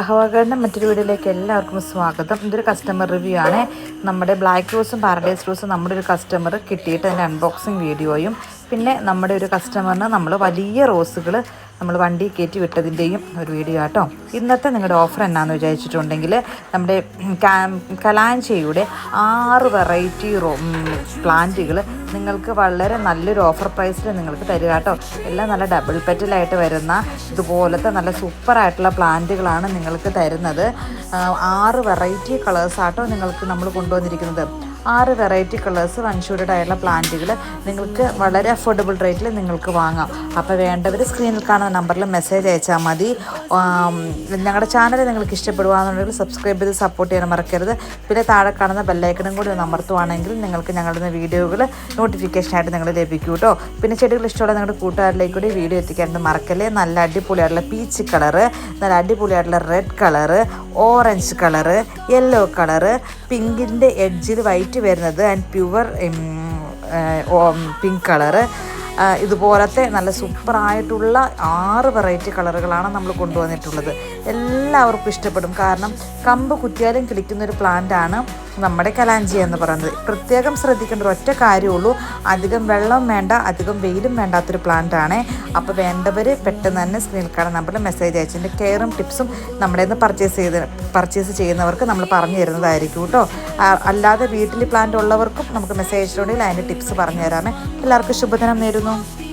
അഹ്വാഗാഡിന്റെ മറ്റൊരു വീഡിയോയിലേക്ക് എല്ലാവർക്കും സ്വാഗതം. ഇതൊരു കസ്റ്റമർ റിവ്യൂ ആണ്. നമ്മുടെ ബ്ലാക്ക് റോസും പാരഡൈസ് റോസും നമ്മുടെ ഒരു കസ്റ്റമർ കിട്ടിയിട്ട് അതിന്റെ അൺബോക്സിങ് വീഡിയോയും പിന്നെ നമ്മുടെ ഒരു കസ്റ്റമറിന് നമ്മൾ വലിയ റോസുകൾ നമ്മൾ വണ്ടി കയറ്റി വിട്ടതിന്റെയും ഒരു വീഡിയോ ആട്ടോ. ഇന്നത്തെ നിങ്ങളുടെ ഓഫർ എന്നാന്ന് വിചാരിച്ചിട്ടുണ്ടെങ്കിൽ നമ്മുടെ കലാഞ്ചയുടെ ആറ് വെറൈറ്റി റോ പ്ലാന്റുകൾ നിങ്ങൾക്ക് വളരെ നല്ലൊരു ഓഫർ പ്രൈസിൽ നിങ്ങൾക്ക് തരിക കേട്ടോ എല്ലാം നല്ല ഡബിൾ പെറ്റലായിട്ട് വരുന്ന ഇതുപോലത്തെ നല്ല സൂപ്പറായിട്ടുള്ള പ്ലാന്റുകളാണ് നിങ്ങൾക്ക് തരുന്നത്. ആറ് വെറൈറ്റി കളേഴ്സാട്ടോ നിങ്ങൾക്ക് നമ്മൾ കൊണ്ടുവന്നിരിക്കുന്നത്. ആറ് വെറൈറ്റി കളേഴ്സ് വൺഷൂഡായുള്ള പ്ലാന്റുകൾ നിങ്ങൾക്ക് വളരെ അഫോർഡബിൾ റേറ്റിൽ നിങ്ങൾക്ക് വാങ്ങാം. അപ്പോൾ വേണ്ടവർ സ്ക്രീനിൽ കാണുന്ന നമ്പറിൽ മെസ്സേജ് അയച്ചാൽ മതി. ഞങ്ങളുടെ ചാനൽ നിങ്ങൾക്ക് ഇഷ്ടപ്പെടുകയാണെന്നുണ്ടെങ്കിൽ സബ്സ്ക്രൈബ് ചെയ്ത് സപ്പോർട്ട് ചെയ്യാൻ മറക്കരുത്. പിന്നെ താഴെ കാണുന്ന ബെല്ലൈക്കണും കൂടി ഒന്ന് അമർത്തുവാണെങ്കിൽ നിങ്ങൾക്ക് ഞങ്ങളുടെ വീഡിയോകൾ നോട്ടിഫിക്കേഷനായിട്ട് നിങ്ങൾ ലഭിക്കും കേട്ടോ പിന്നെ ചെടികൾ ഇഷ്ടമുള്ള നിങ്ങളുടെ കൂട്ടുകാരിലേക്ക് കൂടി വീഡിയോ എത്തിക്കാനായിട്ട് മറക്കല്ലേ? നല്ല അടിപൊളിയായിട്ടുള്ള പീച്ച് കളറ് നല്ല അടിപൊളിയായിട്ടുള്ള red colour orange colour yellow colour പിങ്കിന്റെ എഡ്ജിൽ വൈറ്റ് വരുന്നത് ആൻഡ് പ്യുവർ പിങ്ക് കളറ് ഇതുപോലത്തെ നല്ല സൂപ്പറായിട്ടുള്ള ആറ് വെറൈറ്റി കളറുകളാണ് നമ്മൾ കൊണ്ടുവന്നിട്ടുള്ളത്. എല്ലാവർക്കും ഇഷ്ടപ്പെടും. കാരണം കമ്പ് കുത്തിയാലും കിളിക്കുന്നൊരു പ്ലാന്റാണ് നമ്മുടെ കലാഞ്ചി എന്ന് പറയുന്നത്. പ്രത്യേകം ശ്രദ്ധിക്കേണ്ട ഒറ്റ കാര്യമുള്ളൂ. അധികം വെള്ളം വേണ്ട അധികം വെയിലും വേണ്ടാത്തൊരു പ്ലാന്റ് ആണ്. അപ്പോൾ വേണ്ടവർ പെട്ടെന്ന് തന്നെ സ്ക്രീനിൽ കാണാൻ നമ്പറിൽ മെസ്സേജ് അയച്ചതിന്റെ കെയറും ടിപ്സും നമ്മുടെ നിന്ന് പർച്ചേസ് ചെയ്ത് പർച്ചേസ് ചെയ്യുന്നവർക്ക് നമ്മൾ പറഞ്ഞു തരുന്നതായിരിക്കും കേട്ടോ. അല്ലാതെ വീട്ടിൽ പ്ലാന്റ് ഉള്ളവർക്കും നമുക്ക് മെസ്സേജ് അയച്ചിട്ടുണ്ടെങ്കിൽ അതിന്റെ ടിപ്സ് പറഞ്ഞു തരാമേ. എല്ലാവർക്കും ശുഭദിനം നേരുന്നു.